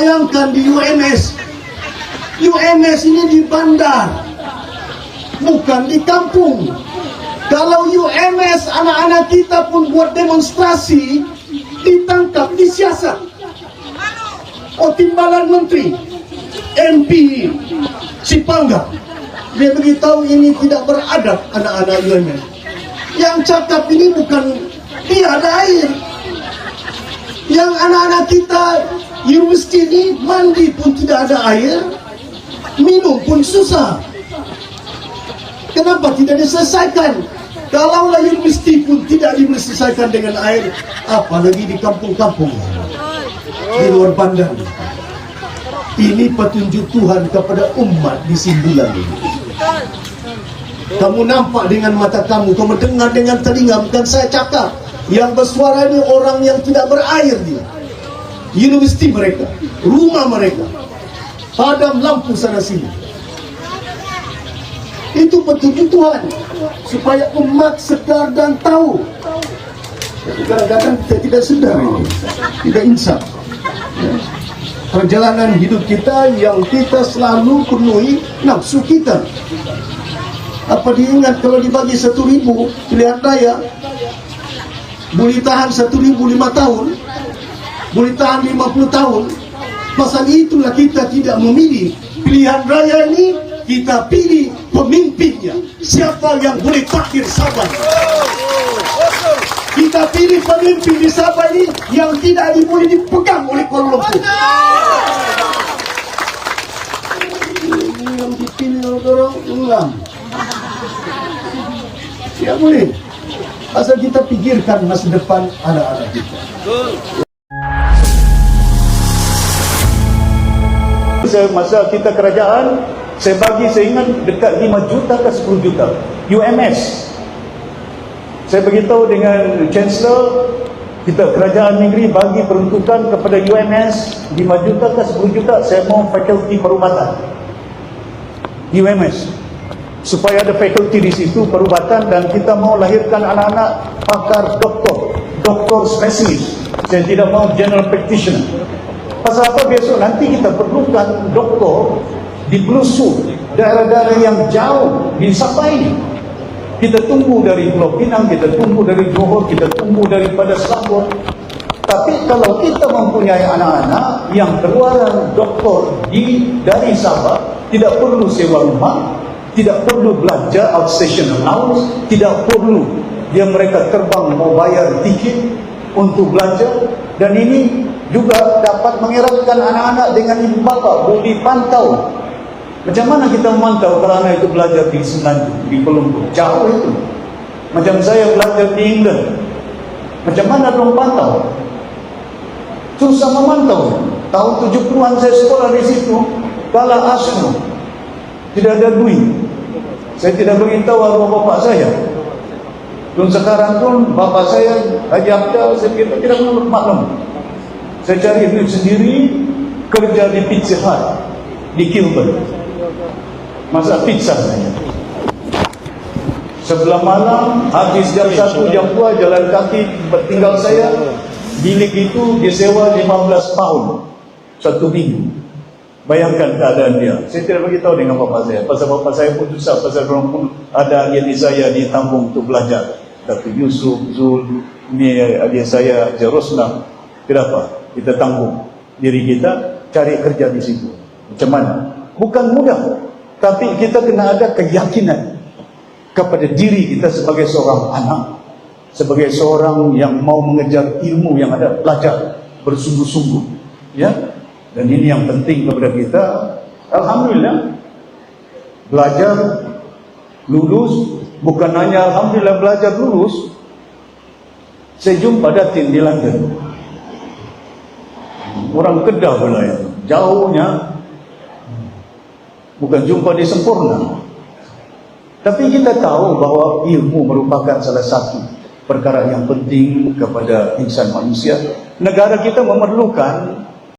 bayangkan di UMS. UMS ini di bandar. Bukan di kampung. Kalau UMS anak-anak kita pun buat demonstrasi, ditangkap, disiasat. Oh timbalan menteri, MP, Cipangga. Dia beritahu ini tidak beradab anak-anak UMS. Yang cakap ini bukan tiada air. Yang anak-anak kita universiti ini mandi pun tidak ada air, minum pun susah. Kenapa tidak diselesaikan? Kalaulah universiti pun tidak diselesaikan dengan air, apalagi di kampung-kampung di luar bandar. Ini petunjuk Tuhan kepada umat di Simbulan ini. Kamu nampak dengan mata kamu, kamu dengar dengan telinga, bukan saya cakap. Yang bersuara ini orang yang tidak berair dia. Universiti mereka, rumah mereka, padam lampu sana sini. Itu petunjuk Tuhan supaya umat sedar dan tahu. Kadang-kadang kita tidak sedar ini, tidak insaf. Perjalanan hidup kita yang kita selalu penuhi nafsu kita. Apa diingat kalau dibagi satu ribu pilihan raya boleh tahan satu ribu lima tahun boleh tahan lima puluh tahun. Pasal itulah kita tidak memilih pilihan raya ini kita pilih pemimpinnya. Siapa yang boleh takdir Sabah kita pilih pemimpin di Sabah ini yang tidak boleh dipegang oleh Kuala Lumpur. Yang dipilih orang ulang tidak boleh. Asal kita pikirkan masa depan anak-anak kita Saya masa kita kerajaan saya bagi saya ingat dekat 5 juta ke 10 juta UMS saya beritahu dengan Chancellor kita kerajaan negeri bagi peruntukan kepada UMS 5 juta ke 10 juta saya mau fakulti perubatan. UMS supaya ada fakulti di situ perubatan dan kita mau lahirkan anak-anak pakar doktor doktor spesialis saya tidak mau general practitioner pasal apa besok nanti kita perlukan doktor di pelosok daerah-daerah yang jauh di Sabah ini kita tunggu dari Pulau Pinang kita tunggu dari Johor kita tunggu daripada Selangor tapi kalau kita mempunyai anak-anak yang keluaran doktor di dari Sabah tidak perlu sewa rumah tidak perlu belanja outstation allowance tidak perlu dia mereka terbang mau bayar tiket untuk belanja dan ini juga dapat mengeratkan anak-anak dengan ibu bapa boleh pantau. Macam mana kita memantau anak itu belajar di Semenanjung di Pelumbu jauh itu. Macam saya belajar di England. Macam mana dong pantau? Susah memantau. Tahun 70-an saya sekolah di situ kala Arsenal. Tidak ada duit. Saya tidak beritahu arwah bapak saya. Dan sekarang pun bapak saya Haji Abdal saya tidak maklum saya cari duit sendiri kerja di Pizza Hut di Kilburn. Masak pizza saya sebelah malam habis jam 1 jam 2 jalan kaki tinggal saya. Bilik itu disewa 15 pound satu minggu. Bayangkan keadaan dia. Saya tidak beritahu dengan bapak saya. Pasal bapak saya pun susah pasal orang pun ada saya di Tambung untuk belajar. Datuk Yusuf, Zul ini adik saya Jerosna kenapa? Kita tanggung diri kita cari kerja di situ. Macam mana? bukan mudah tapi kita kena ada keyakinan kepada diri kita sebagai seorang anak sebagai seorang yang mau mengejar ilmu yang ada belajar bersungguh-sungguh ya? Dan ini yang penting kepada kita. Alhamdulillah belajar lulus bukan hanya Alhamdulillah belajar lulus saya jumpa datin di London orang Kedah pula itu jauhnya bukan jumpa di sempurna. Tapi kita tahu bahawa ilmu merupakan salah satu perkara yang penting kepada insan manusia. Negara kita memerlukan